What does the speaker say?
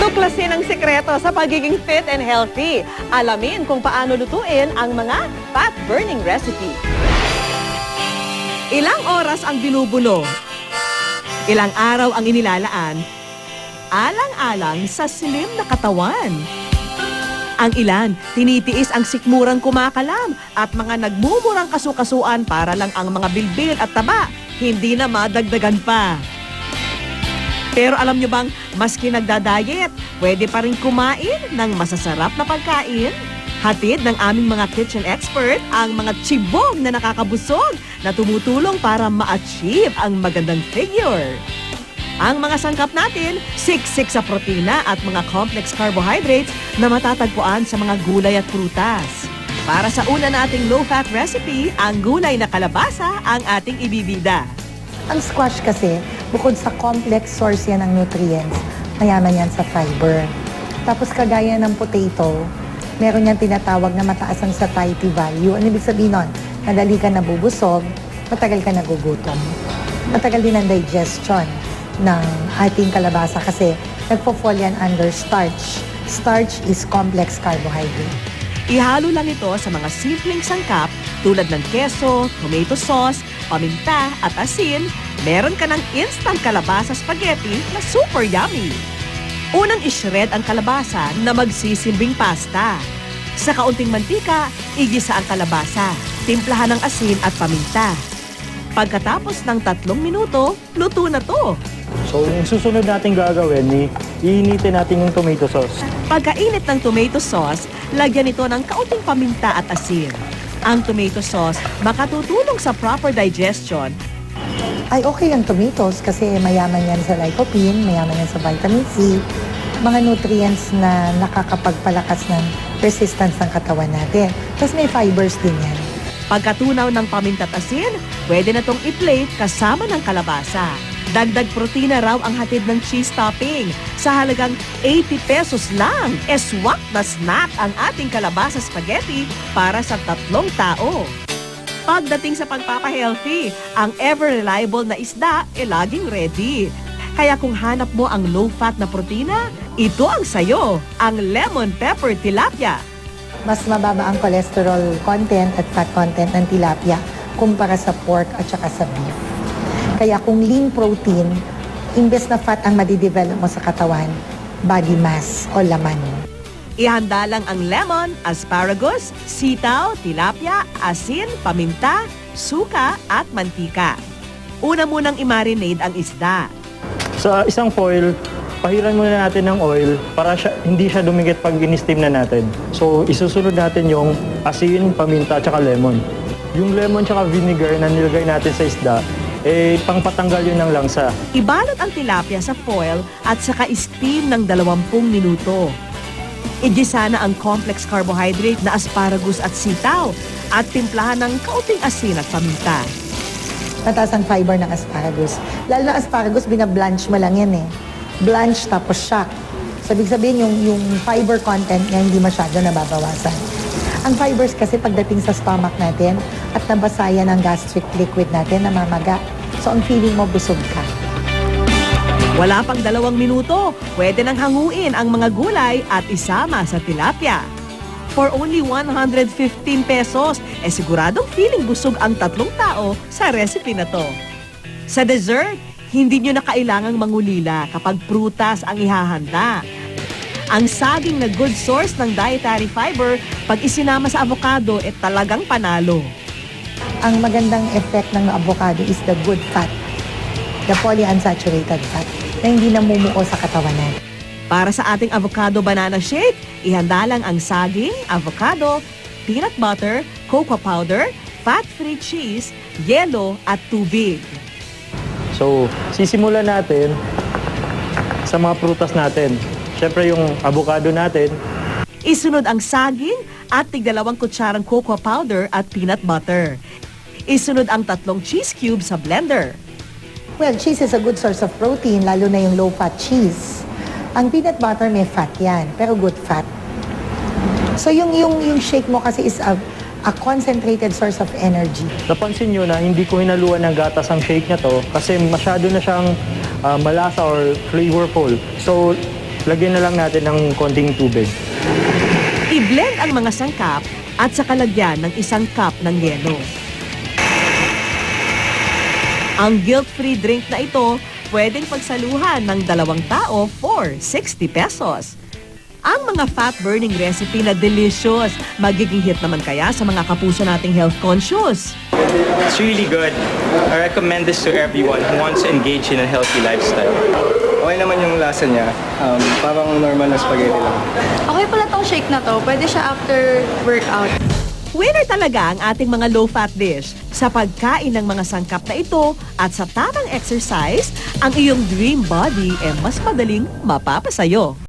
Tuklasin ang sekreto sa pagiging fit and healthy. Alamin kung paano lutuin ang mga fat-burning recipe. Ilang oras ang binubuno? Ilang araw ang inilalaan? Alang-alang sa slim na katawan. Ang ilan, tinitiis ang sikmurang kumakalam at mga nagmumurang kasukasuan para lang ang mga bilbil at taba hindi na madagdagan pa. Pero alam nyo bang, maski nagda-diet, pwede pa rin kumain ng masasarap na pagkain? Hatid ng aming mga kitchen expert ang mga chibog na nakakabusog na tumutulong para ma-achieve ang magandang figure. Ang mga sangkap natin, siksik sa protina at mga complex carbohydrates na matatagpuan sa mga gulay at prutas. Para sa una nating low-fat recipe, ang gulay na kalabasa ang ating ibibida. Ang squash kasi, bukod sa complex source yan ng nutrients, mayaman yan sa fiber. Tapos kagaya ng potato, meron yan tinatawag na mataas ang satiety value. Ano ibig sabihin nun? Madali ka nabubusog, matagal ka nagugutom. Matagal din ang digestion ng ating kalabasa kasi nagpo-fall yan under starch. Starch is complex carbohydrate. Ihalo lang ito sa mga simpleng sangkap tulad ng keso, tomato sauce, paminta at asin, meron ka ng instant kalabasa spaghetti na super yummy. Unang ishred ang kalabasa na magsisilbing pasta. Sa kaunting mantika, igisa ang kalabasa, timplahan ng asin at paminta. Pagkatapos ng tatlong minuto, luto na to. So, yung susunod natin gagawin, ni iinitin natin yung tomato sauce. Pagkainit ng tomato sauce, lagyan ito ng kaunting paminta at asin. Ang tomato sauce makatutulong sa proper digestion Ay, okay ang tomatoes kasi mayaman yan sa lycopene, mayaman yan sa vitamin C, mga nutrients na nakakapagpalakas ng resistance ng katawan natin. Tapos may fibers din yan. Pagkatunaw ng paminta at asin, pwede na tong i-plate kasama ng kalabasa. Dagdag protina raw ang hatid ng cheese topping. Sa halagang 80 pesos lang, eswak na snack ang ating kalabasa spaghetti para sa tatlong tao. Pagdating sa pagpapa-healthy, ang ever-reliable na isda ay laging ready. Kaya kung hanap mo ang low-fat na protina, ito ang sayo, ang lemon pepper tilapia. Mas mababa ang cholesterol content at fat content ng tilapia kumpara sa pork at saka sa beef. Kaya kung lean protein, imbes na fat ang madidevelop mo sa katawan, body mass o laman. Ihanda lang ang lemon, asparagus, sitaw, tilapia, asin, paminta, suka at mantika. Una munang i-marinade ang isda. Sa isang foil, pahiran muna natin ng oil para siya, hindi siya dumikit pag in-steam na natin. So, isusunod natin yung asin, paminta, at lemon. Yung lemon tsaka vinegar na nilagay natin sa isda, eh, pangpatanggal yun ng langsa. Ibalot ang tilapia sa foil at saka steam ng 20 minuto. Igisa na ang complex carbohydrate na asparagus at sitaw at timplahan ng kaunting asin at paminta. Mataas ang fiber ng asparagus. Lalo na asparagus, binablanch mo lang yan eh. Blanch tapos shock. So, ibig sabihin yung, yung fiber content niya hindi masyado nababawasan. Ang fibers kasi pagdating sa stomach natin at nabasayan ang gastric liquid natin, namamaga. So, ang feeling mo busog ka. Wala pang dalawang minuto, pwede nang hanguin ang mga gulay at isama sa tilapia. For only 115 pesos, eh siguradong feeling busog ang tatlong tao sa recipe na to. Sa dessert, hindi nyo na kailangang mangulila kapag prutas ang ihahanda. Ang saging na good source ng dietary fiber, pag isinama sa avocado, eh talagang panalo. Ang magandang effect ng avocado is the good fat, the polyunsaturated fat, na hindi namumuo sa katawan natin. Para sa ating avocado banana shake, ihanda lang ang saging, avocado, peanut butter, cocoa powder, fat-free cheese, yelo at tubig. So, sisimulan natin sa mga prutas natin. Siyempre yung avocado natin, Isunod ang saging at tigdalawang kutsarang cocoa powder at peanut butter. Isunod ang tatlong cheese cubes sa blender. Well, cheese is a good source of protein, lalo na yung low-fat cheese. Ang peanut butter may fat yan, pero good fat. So yung, yung, yung shake mo kasi is a, a concentrated source of energy. napansin nyo na hindi ko hinaluan ng gatas ang shake na to kasi masyado na siyang ah, malasa or flavorful. So, lagyan na lang natin ng konting tubig. I-blend ang mga sangkap at sa kalagyan ng isang cup ng yelo. Ang guilt-free drink na ito pwedeng pagsaluhan ng dalawang tao for 60 pesos. Ang mga fat-burning recipe na delicious, magiging hit naman kaya sa mga kapuso nating health conscious. It's really good. I recommend this to everyone who wants to engage in a healthy lifestyle. Okay naman yung lasa niya. Um, parang normal na spaghetti lang. Okay pala tong shake na to. Pwede siya after workout. Winner talaga ang ating mga low-fat dish. Sa pagkain ng mga sangkap na ito at sa tamang exercise, ang iyong dream body ay mas madaling mapapasayo.